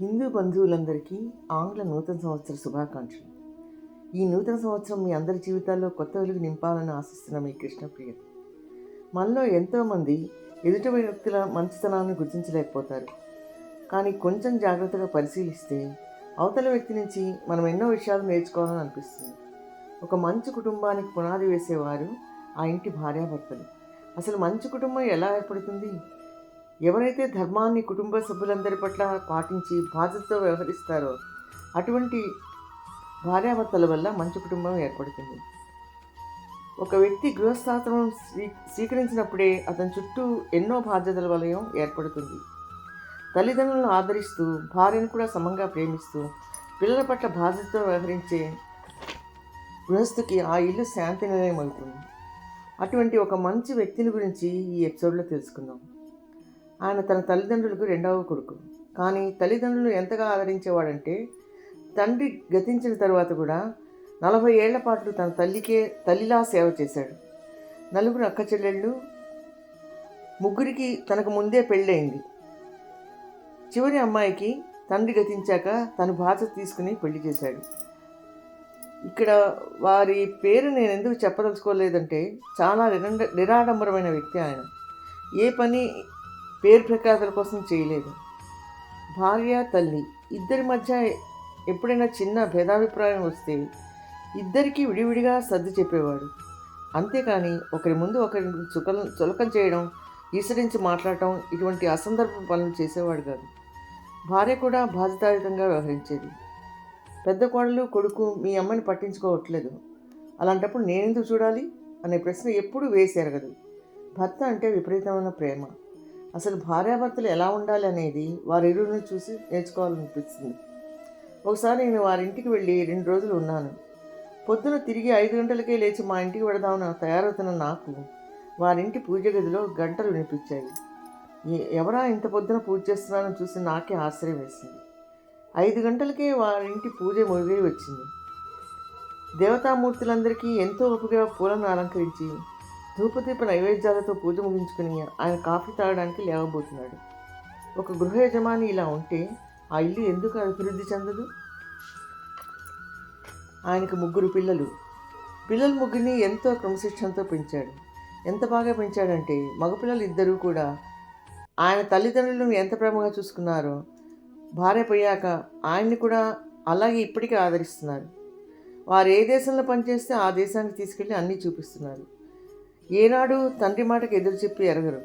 హిందూ బంధువులందరికీ ఆంగ్ల నూతన సంవత్సర శుభాకాంక్షలు. ఈ నూతన సంవత్సరం మీ అందరి జీవితాల్లో కొత్త వెలుగు నింపాలని ఆశిస్తున్న మీ కృష్ణప్రియ. మనలో ఎంతోమంది ఎదుటి వ్యక్తుల మంచితనాన్ని గుర్తించలేకపోతారు. కానీ కొంచెం జాగ్రత్తగా పరిశీలిస్తే అవతల వ్యక్తి నుంచి మనం ఎన్నో విషయాలు నేర్చుకోవాలని అనిపిస్తుంది. ఒక మంచి కుటుంబానికి పునాది వేసేవారు ఆ ఇంటి భార్యాభర్తలు. అసలు మంచి కుటుంబం ఎలా ఏర్పడుతుంది? ఎవరైతే ధర్మాన్ని కుటుంబ సభ్యులందరి పట్ల పాటించి బాధ్యతతో వ్యవహరిస్తారో అటువంటి భార్యాభర్తల వల్ల మంచి కుటుంబం ఏర్పడుతుంది. ఒక వ్యక్తి గృహస్థాశ్రమం స్వీ స్వీకరించినప్పుడే అతని చుట్టూ ఎన్నో బాధ్యతల వలయం ఏర్పడుతుంది. తల్లిదండ్రులను ఆదరిస్తూ భార్యను కూడా సమంగా ప్రేమిస్తూ పిల్లల పట్ల బాధ్యతతో వ్యవహరించే గృహస్థుకి ఆ ఇల్లు శాంతి నిలయం అవుతుంది. అటువంటి ఒక మంచి వ్యక్తిని గురించి ఈ ఎపిసోడ్లో తెలుసుకుందాం. ఆయన తన తల్లిదండ్రులకు రెండవ కొడుకు. కానీ తల్లిదండ్రులు ఎంతగా ఆదరించేవాడంటే తండ్రి గతించిన తర్వాత కూడా నలభై ఏళ్ళ పాటు తన తల్లికే తల్లిలా సేవ చేశాడు. నలుగురు అక్క చెల్లెళ్ళు ముగ్గురికి తనకు ముందే పెళ్ళయింది. చివరి అమ్మాయికి తండ్రి గతించాక తను బాధ్యత తీసుకుని పెళ్ళి చేశాడు. ఇక్కడ వారి పేరు నేను ఎందుకు చెప్పదలుచుకోలేదంటే చాలా నిరాడంబరమైన వ్యక్తి ఆయన. ఏ పని పేరు ప్రఖ్యాతల కోసం చేయలేదు. భార్య తల్లి ఇద్దరి మధ్య ఎప్పుడైనా చిన్న భేదాభిప్రాయం వస్తే ఇద్దరికీ విడివిడిగా సర్ది చెప్పేవాడు. అంతేకాని ఒకరి ముందు ఒకరి చుకల చులకం చేయడం ఈసరించి మాట్లాడటం ఇటువంటి అసందర్భ పనులు చేసేవాడు కాదు. భార్య కూడా బాధ్యతాయుతంగా వ్యవహరించేది. పెద్ద కోడలు కొడుకు మీ అమ్మని పట్టించుకోవట్లేదు. అలాంటప్పుడు నేనెందుకు చూడాలి? అనే ప్రశ్న ఎప్పుడూ వేసి ఎరగదు. భర్త అంటే విపరీతమైన ప్రేమ. అసలు భార్యాభర్తలు ఎలా ఉండాలి అనేది వారిరువుని చూసి నేర్చుకోవాలనిపిస్తుంది. ఒకసారి నేను వారింటికి వెళ్ళి రెండు రోజులు ఉన్నాను. పొద్దున తిరిగి ఐదు గంటలకే లేచి మా ఇంటికి వెడదామని తయారవుతున్న నాకు వారింటి పూజ గదిలో గంటలు వినిపించాయి. ఎవరా ఇంత పొద్దున పూజ చేస్తున్నానని చూసి నాకే ఆశ్చర్యం వేసింది. ఐదు గంటలకే వారింటి పూజ ముగిరి వచ్చింది. దేవతామూర్తులందరికీ ఎంతో ఓపికగా పూలను అలంకరించి ధూపదీప నైవేద్యాలతో పూజ ముగించుకుని ఆయన కాఫీ తాగడానికి లేవబోతున్నాడు. ఒక గృహ యజమాని ఇలా ఉంటే ఆ ఇల్లు ఎందుకు అభివృద్ధి చెందదు? ఆయనకు ముగ్గురు పిల్లలు. పిల్లల ముగ్గురిని ఎంతో క్రమశిక్షణతో పెంచాడు. ఎంత బాగా పెంచాడంటే మగపిల్లలు ఇద్దరూ కూడా ఆయన తల్లిదండ్రులను ఎంత ప్రేమగా చూసుకున్నారో భార్య పోయాక ఆయన్ని కూడా అలాగే ఇప్పటికీ ఆదరిస్తున్నారు. వారు ఏ దేశంలో పనిచేస్తే ఆ దేశానికి తీసుకెళ్ళి అన్నీ చూపిస్తున్నారు. ఏనాడు తండ్రి మాటకు ఎదురు చెప్పి ఎరగరు.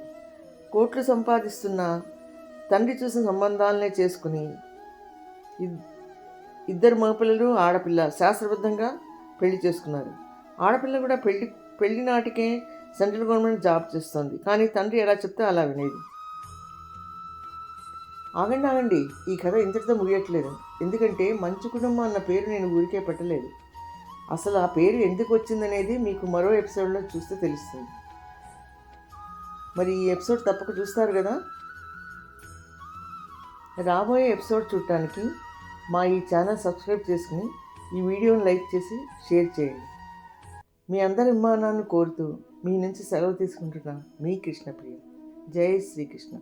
కోట్లు సంపాదిస్తున్న తండ్రి చూసిన సంబంధాలనే చేసుకుని ఇద్దరు మగపిల్లలు ఆడపిల్ల శాస్త్రబద్ధంగా పెళ్ళి చేసుకున్నారు. ఆడపిల్ల కూడా పెళ్ళి పెళ్ళి నాటికే సెంట్రల్ గవర్నమెంట్ జాబ్ చేస్తుంది. కానీ తండ్రి ఎలా చెప్తే అలా వినేది. ఆగండి ఆగండి. ఈ కథ ఇంతటితో ముగియట్లేదు. ఎందుకంటే మంచి కుటుంబం అన్న పేరు నేను ఊరికే పెట్టలేదు. అసలు ఆ పేరు ఎందుకు వచ్చిందనేది మీకు మరో ఎపిసోడ్లో చూస్తే తెలుస్తుంది. మరి ఈ ఎపిసోడ్ తప్పక చూస్తారు కదా? రాబోయే ఎపిసోడ్ చూడటానికి మా ఈ ఛానల్ సబ్స్క్రైబ్ చేసుకుని ఈ వీడియోని లైక్ చేసి షేర్ చేయండి. మీ అందరి విమానాన్ని కోరుతూ మీ నుంచి సెలవు తీసుకుంటున్నా మీ కృష్ణప్రియ. జై శ్రీకృష్ణ.